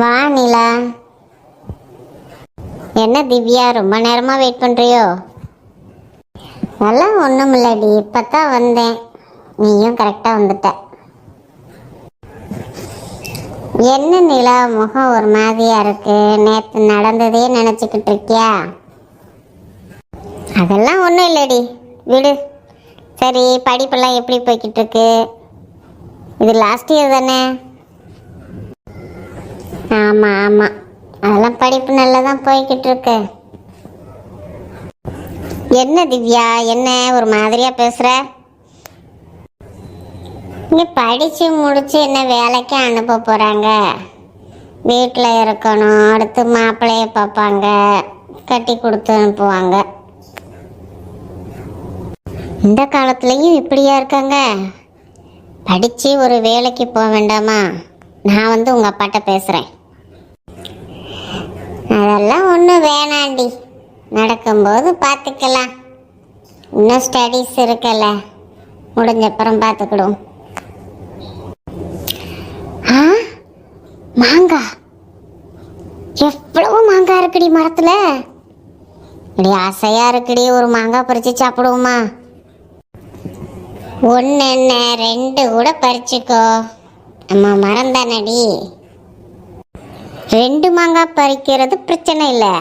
வா நிலா. என்ன திவ்யா ரொம்ப நேரமாக வெயிட் பண்ணுறியோ அதெல்லாம் ஒன்றும் இல்லடி இப்பதான் வந்தேன். நீயும் கரெக்டாக வந்துட்ட. என்ன நிலா முகம் ஒரு மாதிரியாக இருக்கு? நேற்று நடந்ததே நினச்சிக்கிட்டு இருக்கியா? அதெல்லாம் ஒன்றும் இல்லடி. விடு. சரி படிப்பெல்லாம் எப்படி போய்கிட்டு இருக்கு? இது லாஸ்ட் இயர் தானே? ஆமாம் ஆமாம் அதெல்லாம் படிப்பு நல்லா தான் போய்கிட்டு இருக்கு என்ன திவ்யா என்ன ஒரு மாதிரியா பேசுற? நீ படிச்சு முடிச்சு என்ன வேலைக்கு அனுப்ப போறாங்க. வீட்டில் இருக்கணும் அடுத்து மாப்பிள்ளைய பார்ப்பாங்க கட்டி கொடுத்து அனுப்புவாங்க. இந்த காலத்துலேயும் இப்படியா இருக்காங்க? படித்து ஒரு வேலைக்கு போக வேண்டாமா? நான் வந்து உங்கள் அப்பாட்ட பேசுகிறேன் அதெல்லாம் ஒன்றும் வேணாண்டி. நடக்கும்போது பார்த்துக்கலாம் இன்னும் ஸ்டடீஸ் இருக்கல. முடிஞ்சப்புறம் பார்த்துக்கிடுவோம் ஆ? மாங்காய் எவ்வளவு மாங்காய் இருக்குடி மரத்தில். இப்படி ஆசையாக இருக்குடி ஒரு மாங்காய் பறித்து சாப்பிடுவோமா? ஒன்று என்ன ரெண்டு கூட பறிச்சுக்கோ. நம்ம மரம் தானடி. ரெண்டு மாங்காய் பறிக்கிறது பிரச்சனை இல்லை.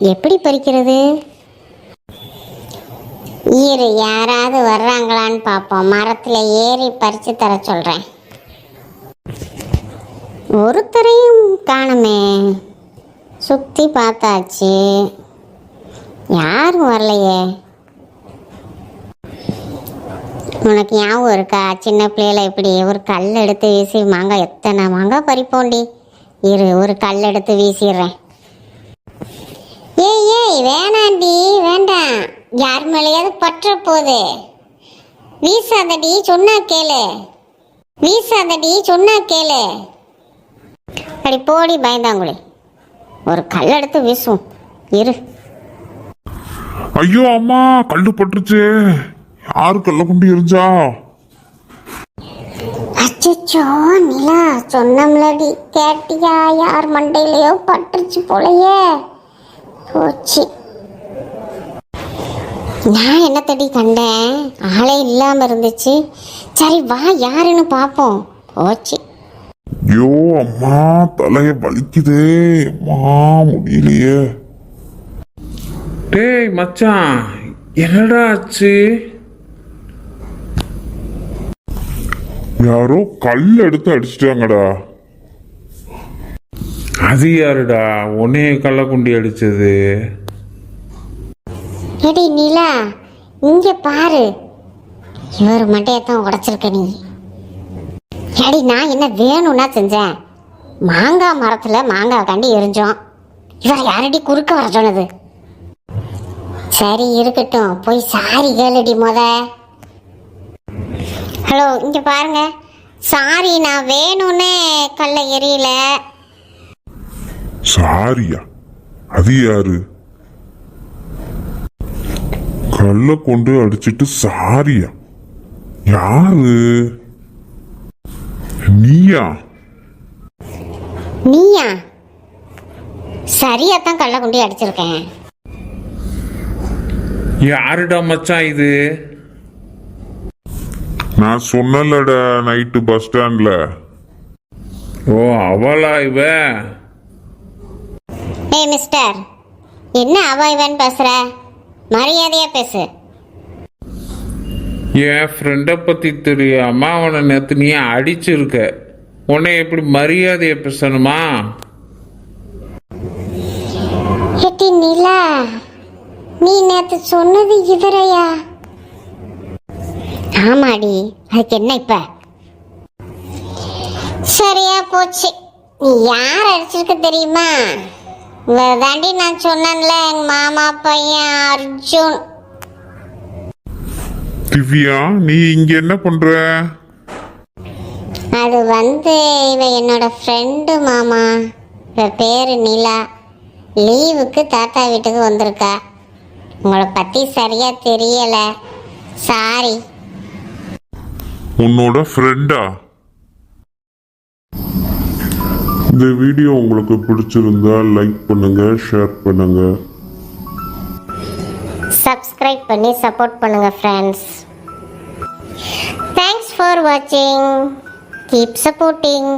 எப்படி பறிக்கிறது? ஈரு யாராவது வர்றாங்களான்னு பார்ப்போம் மரத்தில் ஏறி பறித்து தர சொல்கிறேன் ஒருத்தரையும் காணுமே. சுற்றி பார்த்தாச்சு. யாரும் வரலையே. உனக்கு ஞாபகம் இருக்கா? சின்ன பிள்ளையில இப்படி ஒரு கல் எடுத்து வீசி மாங்காய் எத்தனை மாங்காய் பறிப்போண்டி? இரு ஒரு கல் எடுத்து வீசிடுறேன். ஏய் ஏய் வேணாண்டி வேண்டாம். யார் மேலேயாவது பற்ற போகுது. வீசாதடி சொன்னா கேளு. வீசாதடி சொன்னா கேளு. அப்படி போடி பயந்தாங்குழி. ஒரு கல் எடுத்து வீசும் இரு. ஐயோ அம்மா கல்லு பட்டுருச்சு. யாரு கல்ல கொண்டு இருந்தா அச்சச்சோ நிலா சொன்னம்லடி கேட்டியா யார் மண்டையிலையோ பட்டுருச்சு போலயே. போச்சு. நான் என்ன தடி கண்டேன்? ஆளே இல்லாம இருந்துச்சு. சரி வா யாருன்னு பார்ப்போம் போச்சு. ஐயோ அம்மா தலைய வலிக்குதே. அம்மா முடியலையே. டேய் மச்சான் என்னடா ஆச்சு? யாரோ கல் எடுத்து அடிச்சிட்டாங்கடா. அது யாருடா? உன்னைய கள்ளக்குண்டி அடிச்சது. எடி நிலா இங்க பாரு. இவர் மண்டையத்தான் உடைச்சிருக்க நீ. எடி நான் என்ன வேணும்னா செஞ்சேன். மாங்காய் மரத்துல மாங்காய் கண்டி எரிஞ்சோம். இவர் யாரடி குறுக்க வர சொன்னது? சரி இருக்கட்டும். போய் சாரி கேளுடி முத. ஹலோ இங்க பாருங்க. சாரி நான் வேணும்னே கல்ல எரியல. சாரியா அது யாரு? கல்ல கொண்டு அடிச்சிட்டு சாரியா யாரு? நீயா? நீயா? சரியா தான் கல்ல கொண்டு அடிச்சிருக்கேன். யாருடா மச்சான் இது? நான் சொன்னலடா நைட்டு பஸ் ஸ்டாண்ட்ல ஓ அவளா இவ? ஏய் மிஸ்டர் என்ன அவ இவன் பேசுற? மரியாதையா பேசு. என் ஃப்ரெண்டை பத்தி தெரியாம அவனை நேத்து நீ அடிச்சிருக்க. உன்னை எப்படி மரியாதைய பேசணுமா? நிலா நீ நேத்து சொன்னது இவரையா? ஆமாடி. அதுக்கு என்ன இப்ப? சரியா போச்சு. நீ யார் அடிச்சிருக்க தெரியுமா? தாண்டி நான் சொன்னேன்ல எங்க மாமா பையன் அர்ஜுன். திவ்யா நீ இங்க என்ன பண்ற? அது வந்து இவ என்னோட ஃப்ரெண்டு மாமா. இவ பேரு நிலா. லீவுக்கு தாத்தா வீட்டுக்கு வந்திருக்கா. உங்களை பத்தி சரியா தெரியல. சாரி உன்னோட ஃப்ரெண்டா இந்த வீடியோ உங்களுக்கு பிடிச்சிருந்தா லைக் பண்ணுங்க ஷேர் பண்ணுங்க. சப்ஸ்கிரைப் பண்ணி சப்போர்ட் பண்ணுங்க ஃப்ரெண்ட்ஸ் தேங்க்ஸ் ஃபார் வாட்சிங் கீப் சப்போர்ட்டிங்